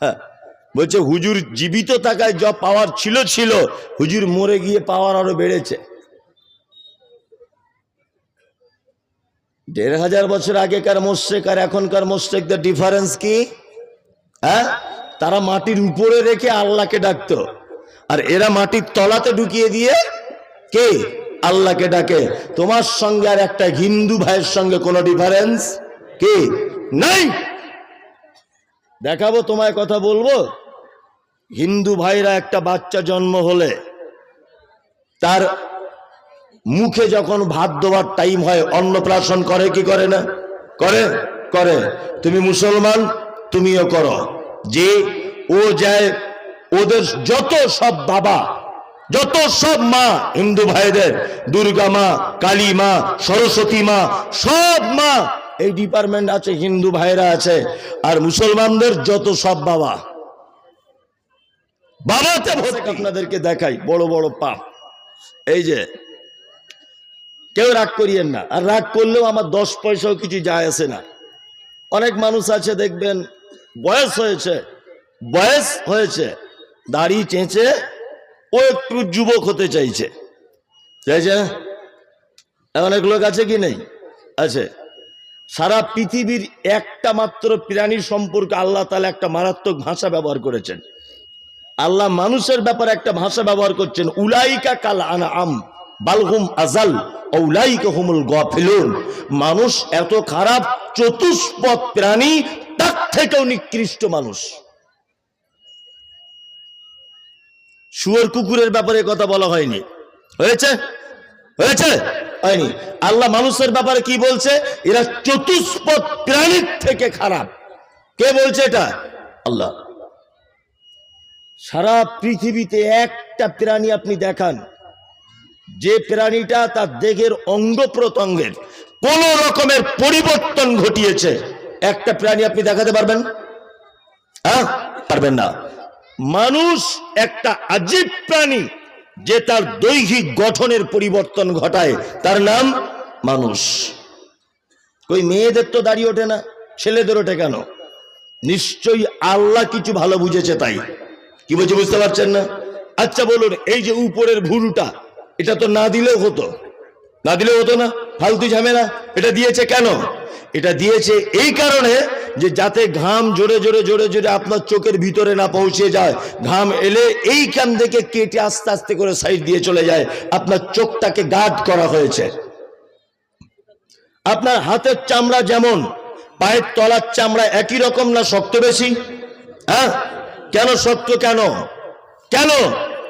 হ্যাঁ, বলছে হুজুর জীবিত থাকায় যা পাওয়ার ছিল ছিল। হুজুর মরে গিয়ে পাওয়ার আরও বেড়েছে। দেড় হাজার বছর আগেকার মোশেক আর এখনকার মোশেকদের ডিফারেন্স কি? হ্যাঁ? তারা মাটির উপরে রেখে আল্লাহকে ডাকতো। আর এরা মাটির তলাতে ঢুকিয়ে দিয়ে কে? আল্লাহকে ডাকে। তোমার সঙ্গে আর একটা হিন্দু ভাইয়ের সঙ্গে কোনো ডিফারেন্স কি? নাই! দেখাবো, তোমায় কথা বলব। হিন্দু ভাইরা একটা বাচ্চা জন্ম হলে তার মুখে যখন ভাত দেওয়ার টাইম হয়, অন্নপ্রাশন করে, কি করে না? করে? করে। তুমি মুসলমান, তুমিও করো। যে ও যায়, ওদের যত সব বাবা, যত সব মা, হিন্দু ভাইদের, দুর্গা মা, কালী মা, সরস্বতী মা, সব মা এই ডিপার্টমেন্ট আছে হিন্দু ভাইরা আছে আর মুসলমানদের যত সব বাবা। বাবাতে ভরে আপনাদেরকে দেখাই বড় বড় পাপ। এই যে কেউ রাগ করিয়েন না। আর রাগ করলেও আমার দশ পয়সাও কিছু যায় আসে না। অনেক মানুষ আছে দেখবেন বয়স হয়েছে বয়স হয়েছে দাড়ি চেঁচে ও একটু যুবক হতে চাইছে। চাইছে? অনেক লোক আছে কি নেই? আছে। সারা পৃথিবীর একটা মাত্র প্রাণী সম্পর্কে আল্লাহ তালা একটা মারাত্মক ভাষা ব্যবহার করেছেন। আল্লাহ মানুষের ব্যাপারে একটা ভাষা ব্যবহার করছেন, উলাইকা কাল আনা আম বালহুম আজাল উলাইকা হুমুল গফিলুন। মানুষ এত খারাপ, চতুষ্পদ প্রাণী, তার থেকেও নিকৃষ্ট মানুষ। শুয়োর কুকুরের ব্যাপারে কথা বলা হয়নি। হয়েছে? হয়েছে? হয়নি। আল্লাহ মানুষের ব্যাপারে কি বলছে? এরা চতুষ্পদ প্রাণীর থেকে খারাপ। কে বলছে এটা? আল্লাহ। সারা পৃথিবীতে একটা প্রাণী আপনি দেখান। যে প্রাণীটা তার দেহের অঙ্গ প্রত্যঙ্গের কোন রকমের পরিবর্তন ঘটিয়েছে। একটা প্রাণী আপনি দেখাতে পারবেন? হ্যাঁ পারবেন না। মানুষ একটা আজীব প্রাণী। যে তার দৈহিক গঠনের পরিবর্তন ঘটায়, তার নাম মানুষ। ওই মেয়েদের তো দাঁড়িয়ে ওঠে না, ছেলেদের ওঠে কেন? নিশ্চয়ই আল্লাহ কিছু ভালো বুঝেছে তাই। কি বলছে, বুঝতে পারছেন না? আচ্ছা বলুন, এই যে উপরের ভুরুটা, এটা তো না দিলেও হতো। না দিলেও হতো না? ফালতু ঝামেলা। এটা দিয়েছে কেন? এটা দিয়েছে এই কারণে যে যাতে ঘাম জোরে জোরে জোরে জোরে আপনার চোখের ভিতরে না পৌঁছে যায়, ঘাম এলে এই এইখান থেকে কেটে আস্তে আস্তে করে সাইড দিয়ে চলে যায়, আপনার চোখটাকে গার্ড করা হয়েছে। আপনার হাতের চামড়া যেমন, পায়ের তলার চামড়া একই রকম না শক্ত বেশি? হ্যাঁ? কেন শক্ত কেন? কেন?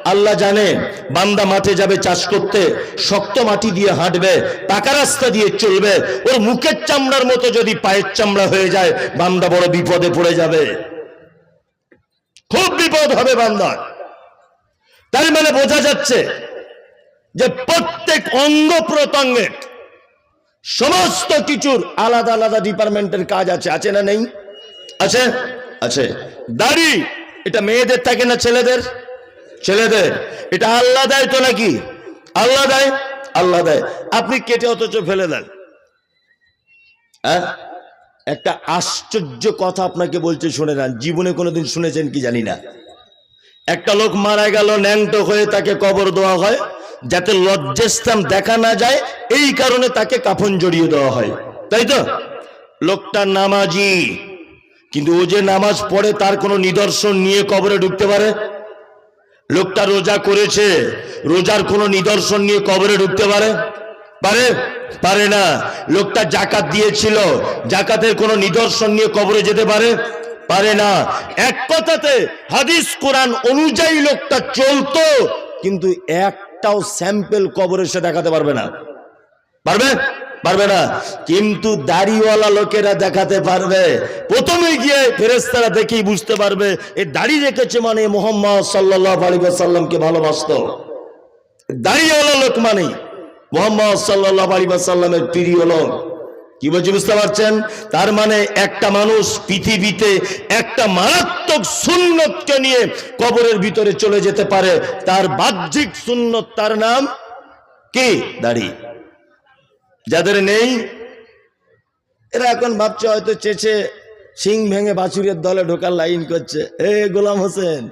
আল্লাহ জানে, বান্দা মাঠে যাবে, চাষ করতে, শক্ত মাটি দিয়ে হাঁটবে, পাকা রাস্তা দিয়ে চলবে, ওর মুখের চামড়ার মতো যদি পায়ের চামড়া হয়ে যায়, বান্দা বড় বিপদে পড়ে যাবে। খুব বিপদ হবে বান্দার তার মানে বোঝা যাচ্ছে যে প্রত্যেক অঙ্গ প্রত্যঙ্গের সমস্ত কিছুর আলাদা আলাদা ডিপার্টমেন্টের কাজ আছে আছে না নেই? আছে? আছে। দাড়ি, এটা মেয়েদের থাকে না ছেলেদের? ছেলেদের, এটা আল্লাহ দেয় তো নাকি? আল্লাহ দেয়? আল্লাহ দেয়। আপনি কেটে অথচ ফেলে দেন। হ্যাঁ? একটা আশ্চর্য কথা আপনাকে বলছে শুনে নেন। জীবনে কোনোদিন শুনেছেন কি জানি না। একটা লোক মারা গেল, ন্যাংটো হয়ে তাকে কবর দেওয়া হয়, যাতে লজ্জাস্থান দেখা না যায়, এই কারণে তাকে কাফন জড়িয়ে দেওয়া হয়। তাই তো? লোকটা নামাজি, কিন্তু ও যে নামাজ পড়ে তার কোনো নিদর্শন নিয়ে কবরে ঢুকতে পারে? লোকটা রোজা করেছে, রোজার কোনো নিদর্শন নিয়ে কবরে ঢুকতে পারে? পারে? পারে না। লোকটা জাকাত দিয়েছিল, জাকাতের কোনো নিদর্শন নিয়ে কবরে যেতে পারে? পারে না। এক কথাতে, হাদিস কোরআন অনুযায়ী লোকটা চলতো, কিন্তু একটাও স্যাম্পেল কবরে সে দেখাতে পারবে না। পারবে? পারবে না। কিন্তু দাড়িওয়ালা লোকেরা দেখাতে পারবে। প্রথমে গিয়ে ফেরেস্তারা দেখেই বুঝতে পারবে, এ দাড়ি রেখেছে মানে মোহাম্মদ সাল্লাহ আলী সাল্লামকে ভালোবাসত। দাড়িওয়ালা লোক মানে মোহাম্মদ সাল্লাহ আলী সাল্লামের প্রিয় লোক। কি বলছি বুঝতে পারছেন? তার মানে একটা মানুষ পৃথিবীতে একটা মারাত্মক সুন্নতকে নিয়ে কবরের ভিতরে চলে যেতে পারে। তার বাহ্যিক সুন্নত তার নাম কি? দাড়ি। যাদের নেই, এরা এখন ভাবছে হয়তো চেচে সিং ভেঙে বাছুরের দলে ঢোকার লাইন করছে। এ গোলাম হোসেন,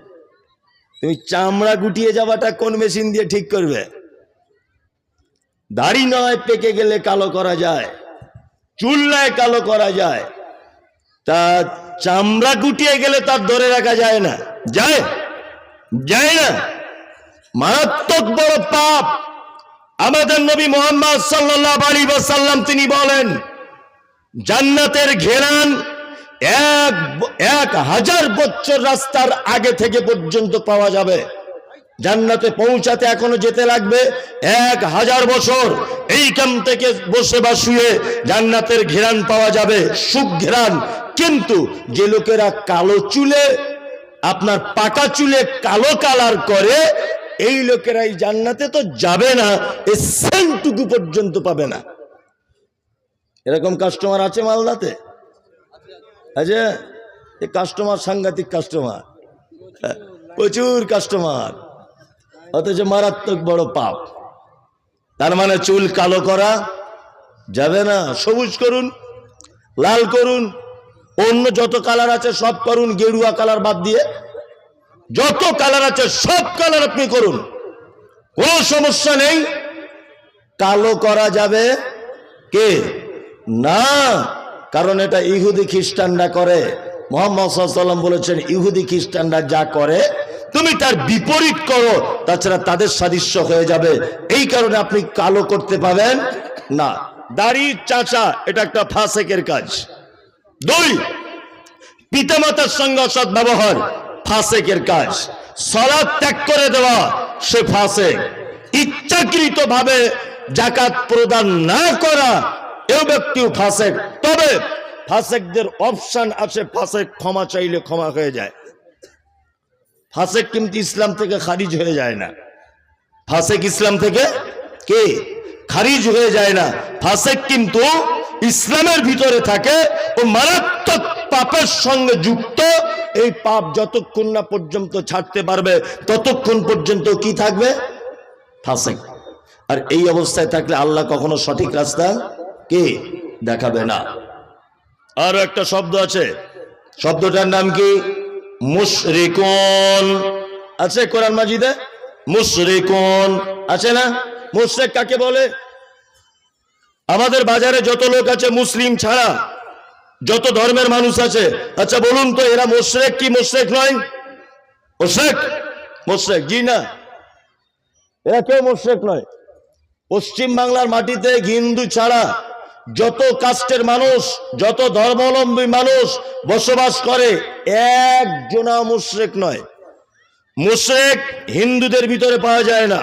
তুমি চামড়া গুটিয়ে যাওয়াটা কোন মেশিন দিয়ে ঠিক করবে? দাড়ি নয়, পেকে গেলে কালো করা যায় চুল নয় কালো করা যায়, তা চামড়া গুটিয়ে গেলে তার ধরে রাখা যায় না। যায়? যায় না? মারাত্মক বড় পাপ। আমাদের নবী মোহাম্মদ সাল্লাহ আলী সাল্লাম তিনি বলেন, জান্নাতের ঘেরান এক এক হাজার বছর রাস্তার আগে থেকে পর্যন্ত পাওয়া যাবে। জান্নাতে পৌঁছাতে এখনও যেতে লাগবে এক হাজার বছর। এইখান থেকে বসে বা শুয়ে জান্নাতের ঘেরান পাওয়া যাবে, সুখ ঘেরান। কিন্তু যে লোকেরা কালো চুলে, আপনার পাকা চুলে কালো কালার করে এই লোকেরাই জান্নাতে তো যাবে না এই সেন্টুকু পর্যন্ত পাবে না। এরকম কাস্টমার আছে মালদাতে? আচ্ছা এই কাস্টমার সাংঘাতিক কাস্টমার প্রচুর কাস্টমার অথচ মারাত্মক বড় পাপ। তার মানে চুল কালো করা যাবে না। সবুজ করুন, লাল করুন, অন্য যত কালার আছে সব করুন, গেরুয়া কালার বাদ দিয়ে। যত কালার আছে, সব কালার আপনি করুন। কোনো সমস্যা নেই। কালো করা যাবে কে? না, কারণ এটা ইহুদি খ্রিস্টানরা করে। মোহাম্মদ বলেছেন, ইহুদি খ্রিস্টানরা যা করে, তুমি তার বিপরীত করো, তাছাড়া তাদের সাদৃশ্য হয়ে যাবে। এই কারণে আপনি কালো করতে পাবেন না। দাড়ি, চাচা, এটা একটা ফাঁসেকের কাজ। দুই, পিতামাতার সঙ্গে অসৎ ব্যবহার ফাসেকের কাজ। সলাদ ত্যাগ করে দেওয়া সে ফাসেক। ইচ্ছাকৃত ভাবে জাকাত প্রদান না করা এও ব্যক্তিও ফাসেক। তবে ফাসেকদের অপশন আছে, ফাসেক ক্ষমা চাইলে ক্ষমা হয়ে যায়। ফাসেক কিন্তু ইসলাম থেকে খারিজ হয়ে যায় না। ফাসেক ইসলাম থেকে কে? খারিজ হয়ে যায় না। ফাসেক কিন্তু ইসলামের ভিতরে থাকে ও মারাত্মক পাপের সঙ্গে যুক্ত। এই পাপ যতক্ষণ না পর্যন্ত ছাড়তে পারবে, ততক্ষণ পর্যন্ত কি থাকবে? আর এই অবস্থায় থাকলে আল্লাহ কখনো সঠিক রাস্তা কে দেখাবে না। আরও একটা শব্দ আছে। শব্দটার নাম কি? মুশরিকুন। আছে কোরআন মাজিদে? মুশরিকুন। আছে না? মুশরিক কাকে বলে? আমাদের বাজারে যত লোক আছে মুসলিম ছাড়া, যত ধর্মের মানুষ আছে আচ্ছা বলুন তো এরা মোশরেক কি মোশরেক নয়? মোশরেক? মোশরেক, জি না। এরা কেউ মোশরেক নয়। পশ্চিম বাংলার মাটিতে হিন্দু ছাড়া যত কাস্টের মানুষ, যত ধর্মাবলম্বী মানুষ বসবাস করে, একজনা মুশরেক নয়। মুশরেক হিন্দুদের ভিতরে পাওয়া যায় না।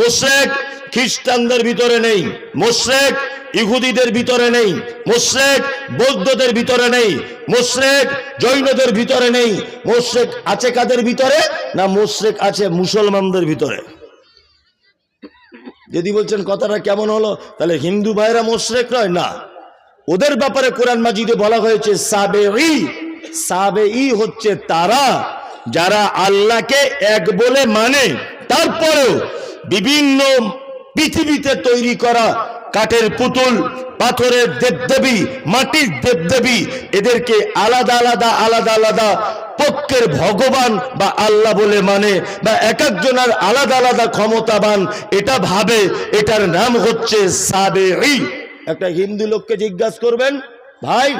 মুশরেক খ্রিস্টানদের ভিতরে নেই। মুশরেক ইহুদিদের ভিতরে নেই মুশরেক বৌদ্ধদের ভিতরে নেই মুশরেক জৈনদের ভিতরে নেই মুশরেক আছে কাদের ভিতরে না মুশরেক আছে মুসলমানদের ভিতরে? যদি বলছেন কথাটা কেমন হলো, তাহলে হিন্দু ভাইরা মোশরেক নয়, না। ওদের ব্যাপারে কোরআন মাজিদে বলা হয়েছে সাবে ই সাবে ই হচ্ছে তারা যারা আল্লাহকে এক বলে মানে। তারপরেও বিভিন্ন পৃথিবীতে তৈরি করা কাঠের পুতুল, পাথরের দেবদেবী, মাটির দেবদেবী, এদেরকে আলাদা আলাদা আলাদা আলাদা পক্ষের ভগবান বা আল্লাহ বলে মানে বা এক একজনের আলাদা আলাদা ক্ষমতাবান, এটা ভাবে, এটার নাম হচ্ছে সাবে একটা হিন্দু লোককে জিজ্ঞাসা করবেন, ভাই,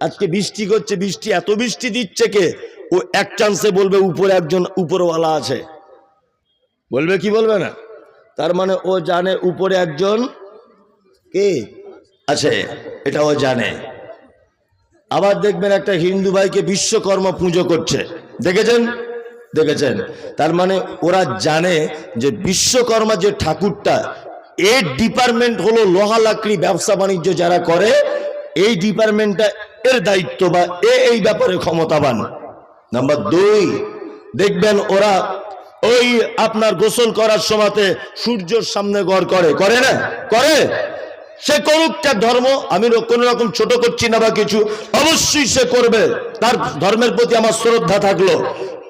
আজকে বৃষ্টি করছে বৃষ্টি এত বৃষ্টি দিচ্ছে কে? ও এক চান্সে বলবে, উপরে একজন উপরওয়ালা আছে। বলবে কি বলবে না? তার মানে ও জানে উপরে একজন কে? আছে এটা ও জানে। আবার দেখবেন একটা হিন্দু ভাইকে বিশ্বকর্মা পুজো করছে। দেখেছেন? দেখেছেন। তার মানে ওরা জানে যে বিশ্বকর্মা যে ঠাকুরটা, এর ডিপার্টমেন্ট হলো লোহা লাকড়ি ব্যবসা বাণিজ্য যারা করে, এই ডিপার্টমেন্টটা এর দায়িত্ব বা এ এই ব্যাপারে ক্ষমতাবান। নাম্বার দুই, দেখবেন ওরা ওই আপনার গোসল করার সময়তে সূর্যর সামনে গড় করে। করে না? করে? সে করুক তার ধর্ম, আমি কোন রকম ছোট করছি না বা কিছু। অবশ্যই সে করবে। তার ধর্মের প্রতি আমার শ্রদ্ধা থাকল।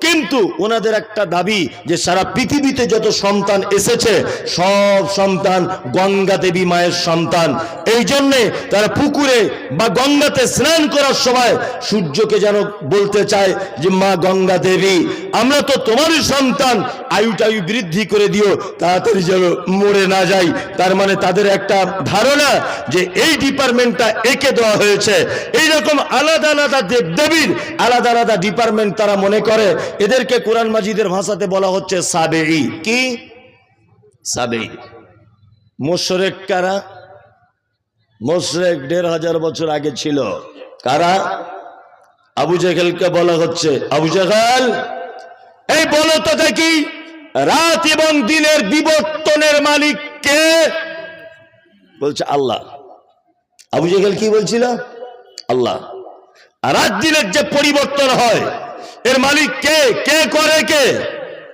কিন্তু ওনাদের একটা দাবি যে সারা পৃথিবীতে যত সন্তান এসেছে, সব সন্তান গঙ্গা দেবী মায়ের সন্তান। এই জন্যে তারা পুকুরে বা গঙ্গাতে স্নান করার সময় সূর্যকে যেন বলতে চায় যে, মা গঙ্গা দেবী, আমরা তো তোমারই সন্তান। আয়ু টায়ু বৃদ্ধি করে দিও, তাড়াতাড়ি যেন মরে না যাই। তার মানে তাদের একটা ধারণা যে এই ডিপার্টমেন্টটা একে দেওয়া হয়েছে। এইরকম আলাদা আলাদা দেব দেবীর আলাদা আলাদা ডিপার্টমেন্ট তারা মনে করে এদেরকে কোরআন মাজিদের ভাষাতে বলা হচ্ছে সাবেই কি? সাবেই মোশরেক কারা? মোশরেক দেড় হাজার বছর আগে ছিল। কারা? আবু জেহেলকে বলা হচ্ছে। আবু জেহেল, এই বলো তো দেখি রাত এবং দিনের বিবর্তনের মালিক কে? বলছে আল্লাহ। আবু জেহেল কি বলছিল? আল্লাহ। রাত দিনের যে পরিবর্তন হয় এর মালিক কে? কে করে কে?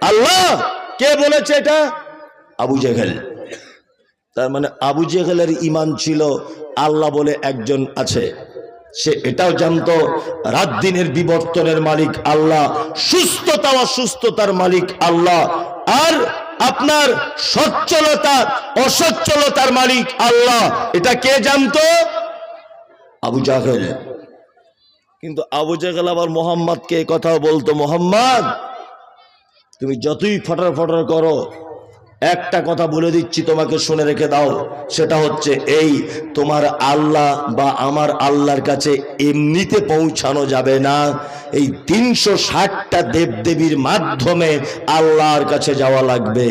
আল্লাহ। কে বলেছে এটা? আবু জেহেল। তার মানে আবু জেহেলের ইমান ছিল, আল্লাহ বলে একজন আছে। সে এটাও জানতো, রাত দিনের বিবর্তনের মালিক আল্লাহ, সুস্থতা অসুস্থতার মালিক আল্লাহ, আর আপনার সচ্ছলতা, অসচ্ছলতার মালিক আল্লাহ। এটা কে জানতো? আবু জাহেল। কিন্তু আবু জাহেল আবার মোহাম্মদকে এ কথাও বলতো, মোহাম্মদ, তুমি যতই ফটার ফটার করো, একটা কথা বলে দিচ্ছি তোমাকে শুনে রেখে দাও, সেটা হচ্ছে এই, তোমার আল্লাহ বা আমার আল্লাহর কাছে এমনিতে পৌঁছানো যাবে না। এই তিনশো ষাটটা দেবদেবীর মাধ্যমে আল্লাহর কাছে যাওয়া লাগবে।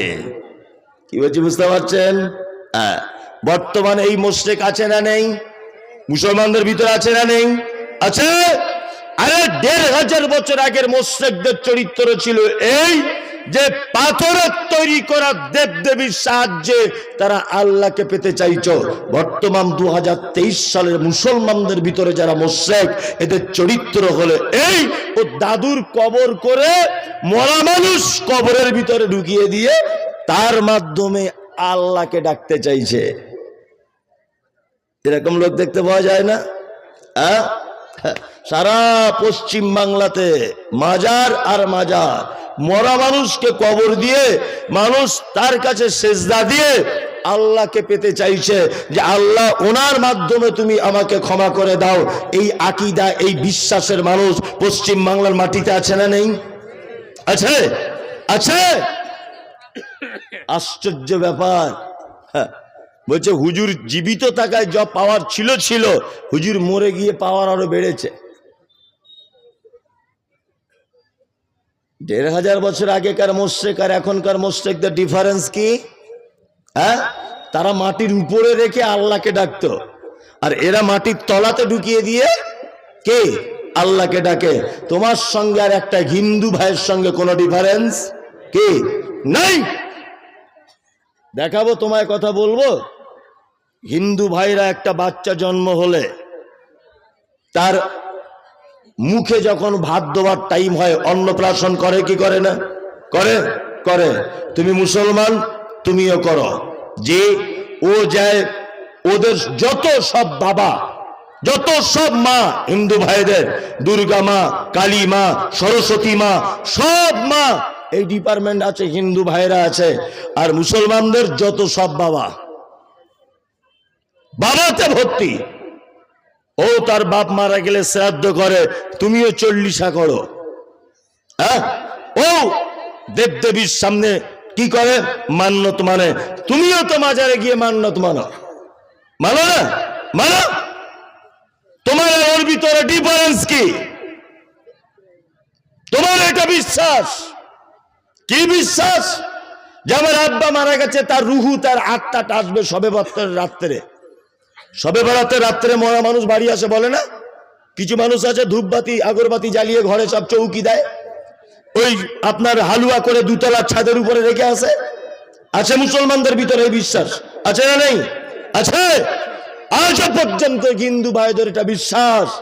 কি বলছি, বুঝতে পারছেন? হ্যাঁ বর্তমানে এই মোশরেক আছে না নেই? মুসলমানদের ভিতরে আছে না নেই? আছে? আরে দেড় হাজার বছর আগের মোশরেকদের চরিত্র ছিল এই যে পাথরের তৈরি করা দেব দেবীর সাহায্যে তারা আল্লাহকে পেতে চাইছো। বর্তমান দু সালের মুসলমানদের ভিতরে যারা মোশেক, এদের চরিত্র হলে এই, ও দাদুর কবর করে মরা মানুষ কবরের ভিতরে ঢুকিয়ে দিয়ে তার মাধ্যমে আল্লাহকে ডাকতে চাইছে। এরকম লোক দেখতে পাওয়া যায় না? হ্যাঁ সারা পশ্চিম বাংলাতে মাজার আর মাজার। মরা মানুষকে কবর দিয়ে, মানুষ তার কাছে সেজদা দিয়ে আল্লাহকে পেতে চাইছে যে আল্লাহ ওনার মাধ্যমে তুমি আমাকে ক্ষমা করে দাও। এই আকিদা, এই বিশ্বাসের মানুষ পশ্চিম বাংলার মাটিতে আছে না নেই? আছে? আছে? আশ্চর্য ব্যাপার। হ্যাঁ বলছে, হুজুর জীবিত থাকায় যা পাওয়ার ছিল ছিল। হুজুর মরে গিয়ে পাওয়ার আরও বেড়েছে। দেড় হাজার বছর আগেকার মোশেক আর এখনকার মোশেকদের ডিফারেন্স কি? হ্যাঁ? তারা মাটির উপরে রেখে আল্লাহকে ডাকতো। আর এরা মাটির তলাতে ঢুকিয়ে দিয়ে কে? আল্লাহকে ডাকে। তোমার সঙ্গে আর একটা হিন্দু ভাইয়ের সঙ্গে কোনো ডিফারেন্স কি? নাই! দেখাবো তোমায় কথা বলব। হিন্দু ভাইরা একটা বাচ্চা জন্ম হলে তার মুখে যখন ভাত দেওয়ার টাইম হয়, অন্নপ্রাশন করে কি করে না? করে? করে। তুমি মুসলমান, তুমিও করো। যে ও যায়, ওদের যত সব বাবা, যত সব মা, হিন্দু ভাইদের, দুর্গা মা, কালী মা, সরস্বতী মা, সব মা, এই ডিপার্টমেন্ট আছে, হিন্দু ভাইরা আছে। আর মুসলমানদের যত সব বাবা বাবাতে ভর্তি। ও তার বাপ মারা গেলে শ্রাদ্ধ করে, তুমিও চল্লিশা করো। হ্যাঁ? ও দেবদেবীর সামনে কি করে? মান্যত মানে। তুমিও তো মাজারে গিয়ে মান্যত মানো। মানো না? মানো? তোমার ওর ভিতরে ডিফারেন্স কি? তোমার এটা বিশ্বাস? কি বিশ্বাস? যে আমার আব্বা মারা গেছে, তার রুহু, তার আত্মাটা আসবে সবে বত্তরের রাত্রে। সবে বেড়াতে রাত্রে মরা মানুষ বাড়ি আসে বলে না? কিছু মানুষ আছে ধূপবাতি, আগরবাতি জ্বালিয়ে ঘরে সব চৌকি দেয়। ওই আপনার হালুয়া করে দুতলার ছাদের উপরে রেখে আসে। আছে মুসলমানদের ভিতরে এই বিশ্বাস? আছে না নেই? আছে? আজও পর্যন্ত হিন্দু ভাইদের এটা বিশ্বাস।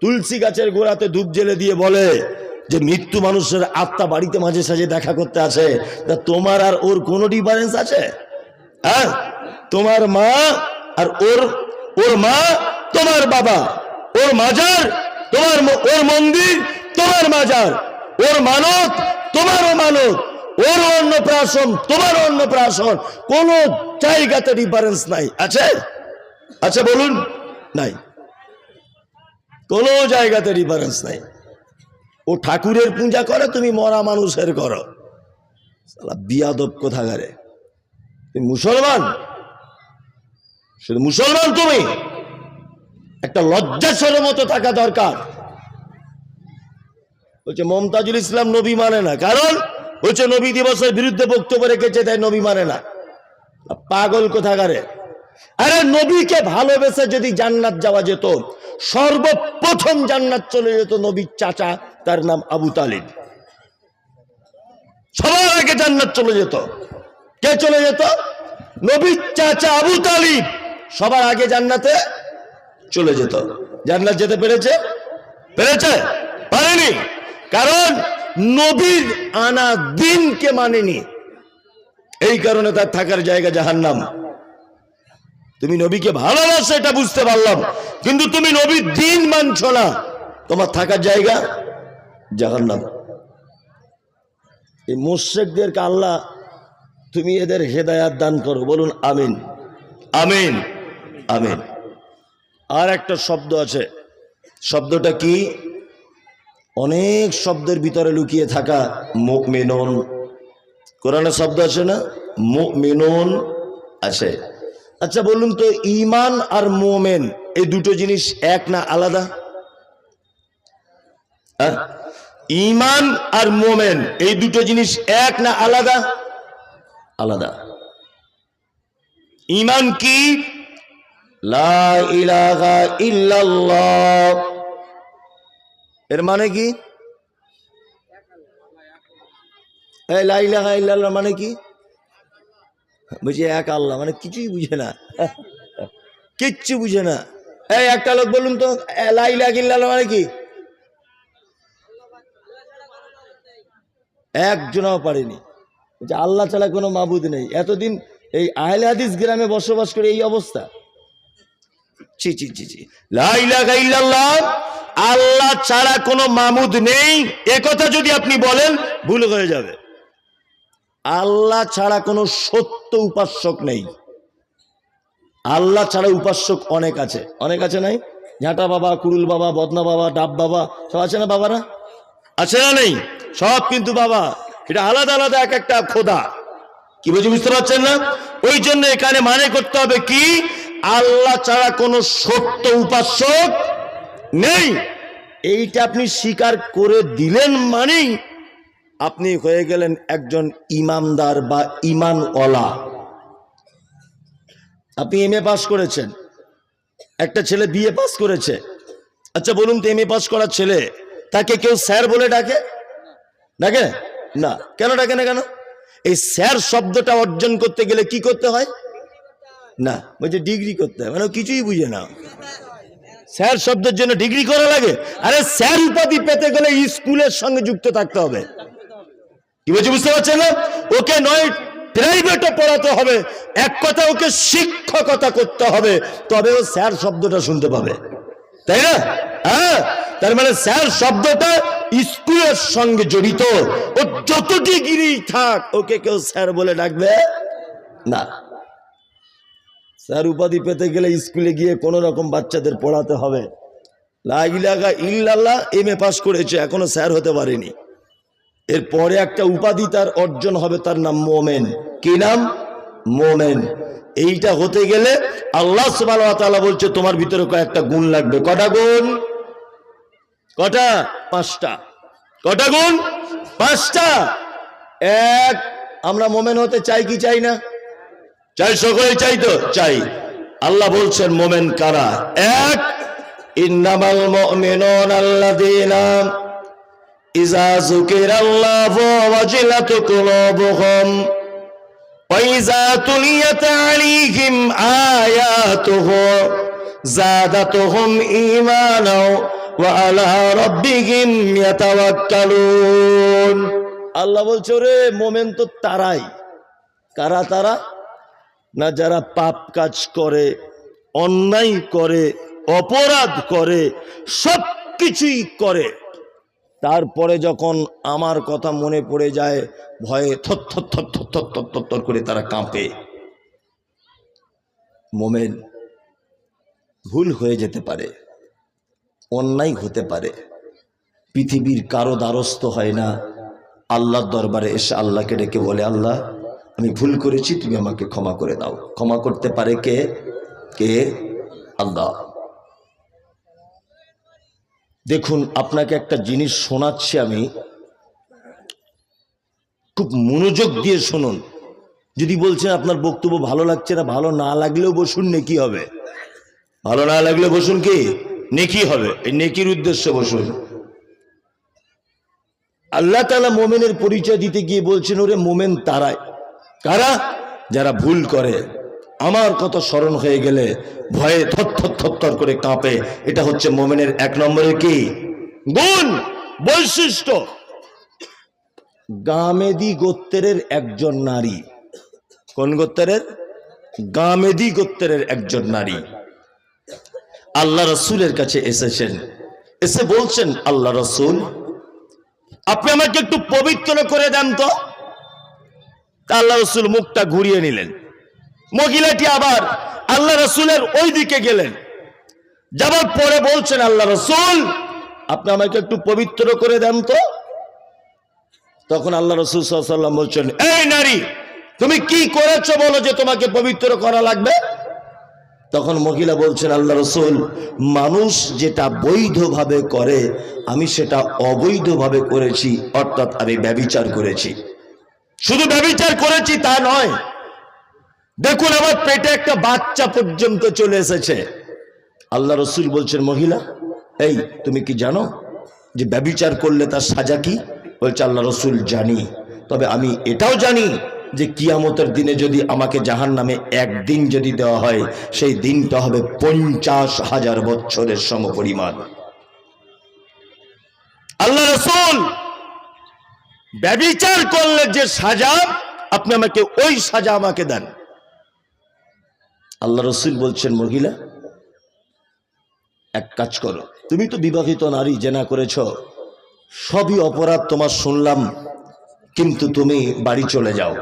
তুলসী গাছের গোড়াতে ধূপ জেলে দিয়ে বলে যে, মৃত্যু মানুষের আত্মা বাড়িতে মাঝে সাঝে দেখা করতে আসে। তা তোমার আর ওর কোনো ডিফারেন্স আছে? হ্যাঁ? তোমার মা আর ওর ওর মা তোমার বাবা। ওর মাজার তোমার ওর মন্দির তোমার মাজার। ওর মানত তোমারও মানত। ওর অন্নপ্রাশন তোমারও অন্নপ্রাশন কোন জায়গাতে ডিফারেন্স নাই। আছে? আচ্ছা বলুন। নাই। কোন জায়গাতে ডিফারেন্স নাই। ও ঠাকুরের পূজা করে, তুমি মরা মানুষের করো। বিয়াদব কোথাকারে। তুমি মুসলমান? শুধু মুসলমান তুমি। একটা লজ্জাসর মতো থাকা দরকার। বলছে, মমতাজুল ইসলাম নবী মানে না। কারণ, বলছে, নবী দিবসের বিরুদ্ধে বক্তব্য রেখেছে, তাই নবী মানে না। পাগল কোথাকারে? আরে, নবীকে ভালোবেসে যদি জান্নাত যাওয়া যেত, সর্বপ্রথম জান্নাত চলে যেত নবীর চাচা, তার নাম আবু তালিব। সবার আগে জান্নাত চলে যেত। কে চলে যেত? নবীর চাচা আবু তালিব। সবার আগে জান্নাতে চলে যেত। জান্নাত যেতে পেরেছে? পেরেছে? পারেনি। কারণ নবীর আনা দিনকে মানেনি। এই কারণে তার থাকার জায়গা জাহান্নাম। তুমি নবীকে ভালোবাসো, এটা বুঝতে পারলাম। কিন্তু তুমি নবীর দিন মানছ না। তোমার থাকার জায়গা জাহান্নাম। এই মোশেকদেরকে আল্লাহ, তুমি এদের হেদায়াত দান করো। বলুন, আমিন। আমিন। আমিন। আর একটা শব্দ আছে। শব্দটা কি? অনেক শব্দের ভিতরে লুকিয়ে থাকা মুকমিনুন কোরআনে শব্দ আছে না? মুকমিনুন আছে। আচ্ছা বলুন তো ইমান আর মোমেন, এই দুটো জিনিস এক না আলাদা? ইমান আর মোমেন, এই দুটো জিনিস এক না আলাদা? আলাদা। ইমান কি? এর মানে কি? মানে কি? বুঝে এক আল্লাহ মানে কিছুই বুঝে না। কিচ্ছু বুঝে না। এই একটা লোক বলুন তো মানে কি? একজনও পারেনি। আল্লাহ ছাড়া কোনো মাবুদ নেই। এতদিন এই আহলে হাদিস গ্রামে বসবাস করে এই অবস্থা। ছি ছি ছি ছি। লা ইলাহা ইল্লাল্লাহ, আল্লাহ ছাড়া কোনো মামুদ নেই। একথা যদি আপনি বলেন, ভুল হয়ে যাবে। আল্লাহ ছাড়া কোনো সত্য উপাস্যক নেই। আল্লাহ ছাড়া উপাস্যক অনেক আছে। অনেক আছে নাই? ঝাঁটা বাবা, কুরুল বাবা, বদনা বাবা, ডাব বাবা, সব আছে না বাবারা? আছে না নেই? সব কিন্তু বাবা। এটা আলাদা আলাদা এক একটা খোদা। কি বলছি বুঝতে পারছেন না? ওই জন্য এখানে মানে করতে হবে কি? আল্লাহ ছাড়া কোনো সত্য উপাস্যক নেই। এইটা আপনি স্বীকার করে দিলেন মানেই আপনি হয়ে গেলেন একজন ইমানদার বা ইমানওয়ালা। আপনি এম এ পাস করেছেন। একটা ছেলে বিএ পাস করেছে। আচ্ছা বলুন তো এম এ পাস করার ছেলে, তাকে কেউ স্যার বলে ডাকে? ডাকে? না। কেন ডাকে না কেন? এই স্যার শব্দটা অর্জন করতে গেলে কি করতে হয়? না, বলছে ডিগ্রি করতে হয়। মানে কিছুই বুঝে না। স্যার শব্দের জন্য ডিগ্রি করা লাগে? আরে স্যার উপাধি পেতে গেলে স্কুলের সঙ্গে যুক্ত থাকতে হবে। কি বলছি, বুঝতে পারছেন না? ওকে নয় প্রাইভেটে পড়াতে হবে। এক কথা, ওকে শিক্ষকতা করতে হবে। তবে ও স্যার শব্দটা শুনতে পাবে। তাই না? হ্যাঁ তার মানে স্যার শব্দটা স্কুলের সঙ্গে জড়িত। ও যত ডিগ্রি থাক, ওকে কেউ স্যার বলে ডাকবে? না। স্যার উপাধি পেতে গেলে স্কুলে গিয়ে কোনো রকম বাচ্চাদের পড়াতে হবে। লাগিলাগা ইল্লাল্লাহ এম এ পাশ করেছে, এখনও স্যার হতে পারেনি। এরপরে একটা উপাধি তার অর্জন হবে, তার নাম মোমেন। কি নাম? মোমেন। এইটা হতে গেলে আল্লাহ তাআলা বলছে, তোমার ভিতরে কয়েকটা গুণ লাগবে। কটা গুণ? কটা? পাঁচটা। কটা গুণ? পাঁচটা। এক, আমরা মোমেন হতে চাই কি চাই না? চাই সকলে চাই তো চাই আল্লাহ বলছেন মোমেন কারা এক ইন্নামাল মুমিনুন আল্লাযীনা ইযা যুকিরাল্লাহু ওয়াজিলাত কুলুবুহুম وإذا تليت عليهم آياته زادتهم إيمانا وعلى ربهم يتوكلون আল্লাহ বলছে রে মোমেন তো তারাই কারা তারা না যারা পাপ কাজ করে, অন্যায় করে, অপরাধ করে সব কিছুই করে। তারপরে যখন আমার কথা মনে পড়ে যায়, ভয়ে থর থর থর থর থর থর থর থর করে তারা কাঁপে। মোমেন ভুল হয়ে যেতে পারে, অন্যায় হতে পারে। পৃথিবীর কারও দ্বারস্থ হয় না। আল্লাহর দরবারে এসে আল্লাহকে ডেকে বলে, আল্লাহ আমি ভুল করেছি, তুমি আমাকে ক্ষমা করে দাও। ক্ষমা করতে পারে কে? কে? আল্লাহ। দেখুন, আপনাকে একটা জিনিস শোনাচ্ছি আমি। খুব মনোযোগ দিয়ে শুনুন। যদি বলছেন, আপনার বক্তব্য ভালো লাগছে না, ভালো না লাগলেও বসুন, নেকি হবে? ভালো না লাগলে বসুন কি? নেকি হবে। এই নেকির উদ্দেশ্যে বসুন। আল্লাহ তালা মোমেনের পরিচয় দিতে গিয়ে বলছেন, ওরে মোমেন তারাই। কারা? যারা ভুল করে। আমার কত স্মরণ হয়ে গেলে ভয়ে থর থর করে কাঁপে। এটা হচ্ছে মোমেনের এক নম্বরের কি? গুণ, বৈশিষ্ট্য। গামেদি গোত্রের একজন নারী। কোন গোত্রের? গামেদি গোত্রের একজন নারী। আল্লাহ রসুলের কাছে এসেছেন। এসে বলছেন, আল্লাহ রসুল, আপনি আমাকে একটু পবিত্র করে দেন তো। আল্লাহ রসুল মুখটা ঘুরিয়ে নিলেন। মহিলাটি আবার আল্লাহ রসুলের ওই দিকে গেলেন। যাবার পরে বলছেন, আল্লাহ রসুল, আপনি আমাকে একটু পবিত্র করে দেন তো। তখন আল্লাহ রসুল সাল্লাম বলছেন, এই নারী, তুমি কি করেছ বলো যে তোমাকে পবিত্র করা লাগবে? তখন মহিলা বলছেন, আল্লাহ রসুল, মানুষ যেটা বৈধভাবে করে, আমি সেটা অবৈধভাবে করেছি, অর্থাৎ আমি ব্যবিচার করেছি। শুধু ব্যবিচার করেছি তা নয়। দেখুন, আমার পেটে একটা বাচ্চা পর্যন্ত চলে এসেছে। আল্লাহ রসুল বলছেন, মহিলা, এই, তুমি কি জানো যে ব্যবিচার করলে তার সাজা কি? বলছে, আল্লাহ রসুল জানি। তবে আমি এটাও জানি যে কিয়ামতের দিনে যদি আমাকে জাহান নামে একদিন যদি দেওয়া হয়, সেই দিনটা হবে পঞ্চাশ হাজার বছরের সমপরিমাণ। আল্লাহ রসুল ব্যবিচার করলে যে সাজা, আপনি আমাকে ওই সাজা আমাকে দেন। আল্লাহ রসুল বলছেন, মহিলা, এক কাজ করো, তুমি তো বিবাহিত নারী, জেনা করেছ, সবই অপরাধ তোমার শুনলাম, কিন্তু তুমি বাড়ি চলে যাও।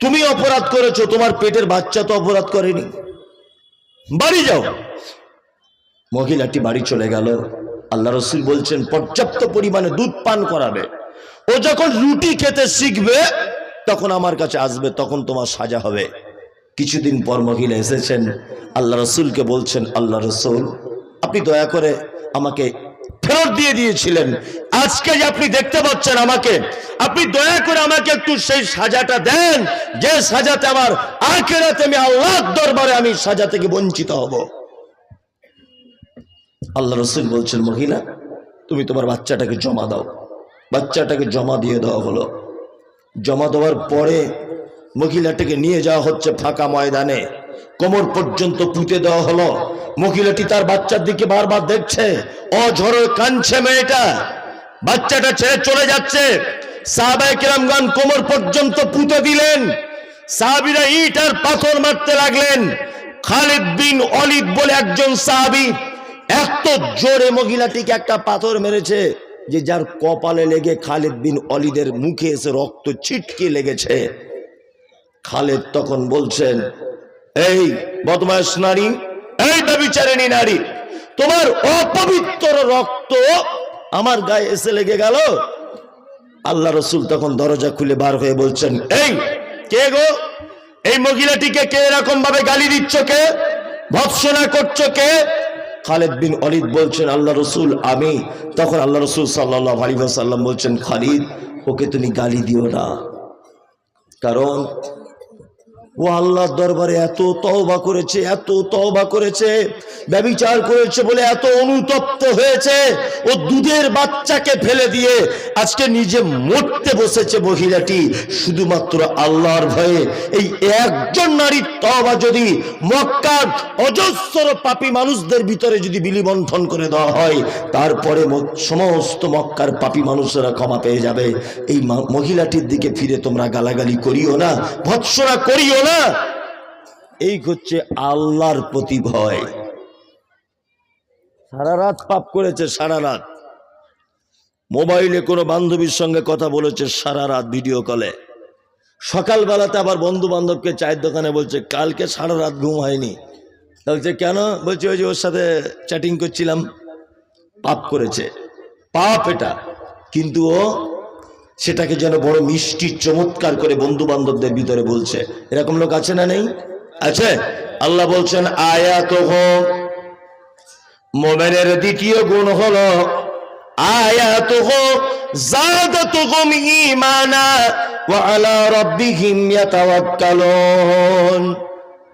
তুমি অপরাধ করেছ, তোমার পেটের বাচ্চা তো অপরাধ করেনি। বাড়ি যাও। মহিলাটি বাড়ি চলে গেল। আল্লাহ রসুল বলছেন, পর্যাপ্ত পরিমাণে দুধ পান করাবে। ও যখন রুটি খেতে শিখবে, তখন আমার কাছে আসবে, তখন তোমার সাজা হবে। কিছুদিন পর মহিলা এসেছেন, আল্লাহ রসুলকে বলছেন, আল্লাহ রসুল, আপনি দয়া করে আমাকে ফেরত দিয়ে দিয়েছিলেন। আজকে যে আপনি দেখতে পাচ্ছেন আমাকে, আপনি দয়া করে আমাকে একটু সেই সাজাটা দেন, যে সাজাতে আমার আখেরাতে আমি আল্লাহর দরবারে আমি সাজা থেকে বঞ্চিত হব। আল্লাহ রসুল বলছেন, মহিলা, তুমি তোমার বাচ্চাটাকে জমা দাও। বাচ্চাটাকে জমা দিয়ে দেওয়া হলো। জমা দেওয়ার পরে মহিলাটাকে নিয়ে যাওয়া হচ্ছে ফাঁকা ময়দানে। কোমর পর্যন্ত পুঁতে দেওয়া হলো। মহিলাটি তার বাচ্চার দিকে বারবার দেখছে। অঝরে কানছে মেয়েটা। বাচ্চাটা ছেড়ে চলে যাচ্ছে। সাহাবায়ে কিরামগণ কোমর পর্যন্ত পুঁতে দিলেন। সাহাবিরা ইট আর পাথর মারতে লাগলেন। খালিদ বিন অলিদ বলে একজন সাহাবি এত জোরে মহিলাটিকে একটা পাথর মেরেছে। যে যার কপালে লেগে খালেদ বিন অলিদের মুখে এসে রক্ত ছিটকে লেগেছে। খালেদ তখন বলছেন, এই বদমাস নারী, এই ব্যবিচারিণী নারী, তোমার অপবিত্র রক্ত আমার গায়ে এসে লেগে গেল? আল্লাহ রসুল তখন দরজা খুলে বার হয়ে বলছেন, এই কে গো? এই মহিলাটিকে কে এরকম ভাবে গালি দিচ্ছ কে? ভৎসনা করছ কে? খালেদ বিন অলিদ বলছেন, আল্লাহ রসুল, আমি। তখন আল্লাহ রসুল সাল্লাহ আলী সাল্লাম বলছেন, খালিদ, ওকে তুমি গালি দিও না। কারণ ও আল্লাহর দরবারে এত তওবা করেছে, এত তওবা করেছে, ব্যবিচার করেছে বলে এত অনুতপ্ত হয়েছে, ও দুধের বাচ্চাকে ফেলে দিয়ে আজকে নিজে মরতে বসেছে মহিলাটি। শুধুমাত্র আল্লাহর ভয়ে এই একজন নারীর তওবা যদি মক্কার অজস্র পাপী মানুষদের ভিতরে যদি বিলিবন্ধন করে দেওয়া হয়, তারপরে সমস্ত মক্কার পাপী মানুষেরা ক্ষমা পেয়ে যাবে। এই মহিলাটির দিকে ফিরে তোমরা গালাগালি করিও না, ভৎসনা করিও না। এই হচ্ছে আল্লাহর প্রতি ভয় সারা রাত পাপ করেছে, সারা রাত। মোবাইলে কোনো বান্ধবীর সঙ্গে কথা বলেছে, সারা রাত ভিডিও কলে। সকালবেলাতে আবার বন্ধু বান্ধবকে চায়ের দোকানে বলছে, কালকে সারা রাত ঘুম হয়নি। বলছে, কেন? বলছে, ওই যে ওর সাথে চ্যাটিং করছিলাম। পাপ করেছে। পাপ এটা। কিন্তু ও সেটাকে যেন বড় মিষ্টি, চমৎকার করে বন্ধু বান্ধবদের ভিতরে বলছে। এরকম লোক আছে না নেই? আছে? আল্লাহ বলছেন আয়াত মোমেনের দ্বিতীয় গুণ হলো আয়াত জাদাতুহুম ঈমানা ওয়া আলা রাব্বিহিম ইয়াতাওয়াক্কালুন।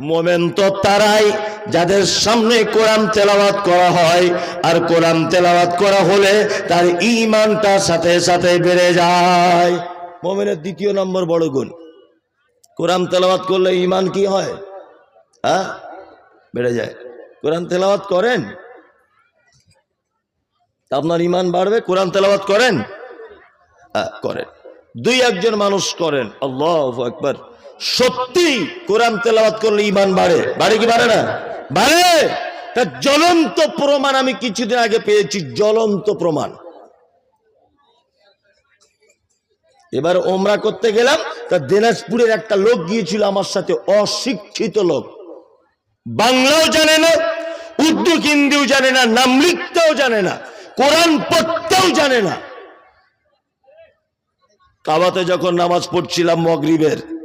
মোমেন তো তারাই যাদের সামনে কোরআন তেলাওয়াত করা হয় আর কোরআন তেলাওয়াত করা হলে তার ঈমানটা সাথে সাথে বেড়ে যায়। মোমেনের দ্বিতীয় নম্বর বড় গুণ। কোরআন তেলাওয়াত করলে ইমান কি হয়? হ্যাঁ? বেড়ে যায়। কোরআন তেলাওয়াত করেন? আপনার ইমান বাড়বে? কোরআন তেলাওয়াত করেন? হ্যাঁ, করেন। দুই একজন মানুষ করেন। আল্লাহ একবার সত্যি কোরআন তেলাওয়াত করলে ইমান বাড়ে। বাড়ে কি বাড়ে না? বাড়ে! তা জ্বলন্ত প্রমাণ আমি কিছুদিন আগে পেয়েছি, জ্বলন্ত প্রমাণ। এবার ওমরা করতে গেলাম, তা দিনাজপুরের একটা লোক গিয়েছিল আমার সাথে, অশিক্ষিত লোক। বাংলাও জানে না, উর্দু, হিন্দিও জানে না, নাম লিখতেও জানে না, কোরআন পড়তেও জানে না। কাবাতে যখন নামাজ পড়ছিলাম মগরিবের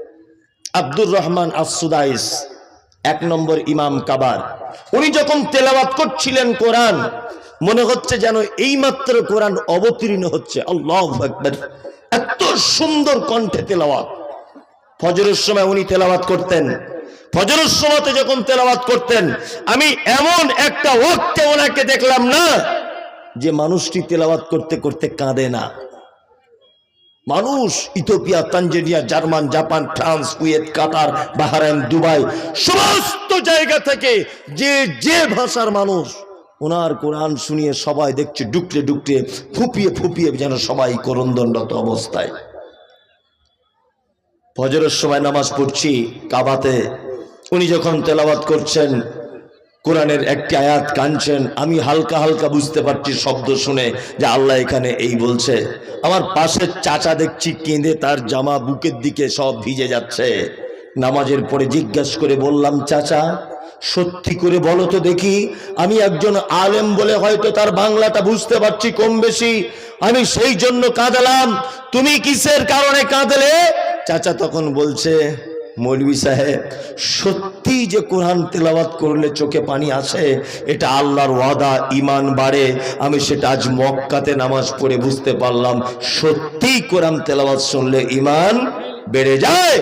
আব্দুর রহমান আসুদাইস এক নম্বর ইমাম কাবার। উনি যখন তেলাওয়াত করছিলেন কোরআন, মনে হচ্ছে যেন এইমাত্র কোরআন অবতীর্ণ হচ্ছে। আল্লাহ এত সুন্দর কণ্ঠে তেলাওয়াত। ফজরের সময় উনি তেলাওয়াত করতেন। ফজরের সময়তে যখন তেলাওয়াত করতেন, আমি এমন একটা ওক্তে ওনাকে দেখলাম না, যে মানুষটি তেলাওয়াত করতে করতে কাঁদে না। মানুষ Ethiopia Tanzania, German, Japan, France, Kuwait, Qatar, Bahrain, Dubai, সমস্ত জায়গা থেকে যে যে ভাষার মানুষ, ওনার কোরআন শুনিয়ে সবাই দেখছে ডুকরে ডুকরে ফুপিয়ে ফুপিয়ে যেন সবাই করন্দণ্ডত অবস্থায়। ফজরের সময় নামাজ পড়ছি, কাবাতে। উনি যখন তেলাওয়াত করছেন কোরআনের একটি আয়াত কানছেন আমি হালকা হালকা বুঝতে পারছি শব্দ শুনে যে আল্লাহ এখানে এই বলছে, আমার পাশের চাচা দেখছি কেঁদে তার জামা বুকের দিকে সব ভিজে যাচ্ছে। নামাজের পরে জিজ্ঞাসা করে বললাম, চাচা, সত্যি করে বলো তো দেখি, আমি একজন আলেম বলে হয়তো তার বাংলাটা বুঝতে পারছি কম বেশি, আমি সেই জন্য কাঁদলাম, তুমি কিসের কারণে কাঁদলে? চাচা তখন বলছে মৌলভী সাহেব, সত্যি যে কোরআন তেলাওয়াত করলে চোখে পানি আসে, এটা আল্লাহর ওয়াদা ইমান বাড়ে। আমি সেটা আজ মক্কাতে নামাজ পড়ে বুঝতে পারলাম। সত্যি কোরআন তেলাওয়াত শুনলে ইমান বেড়ে যায়।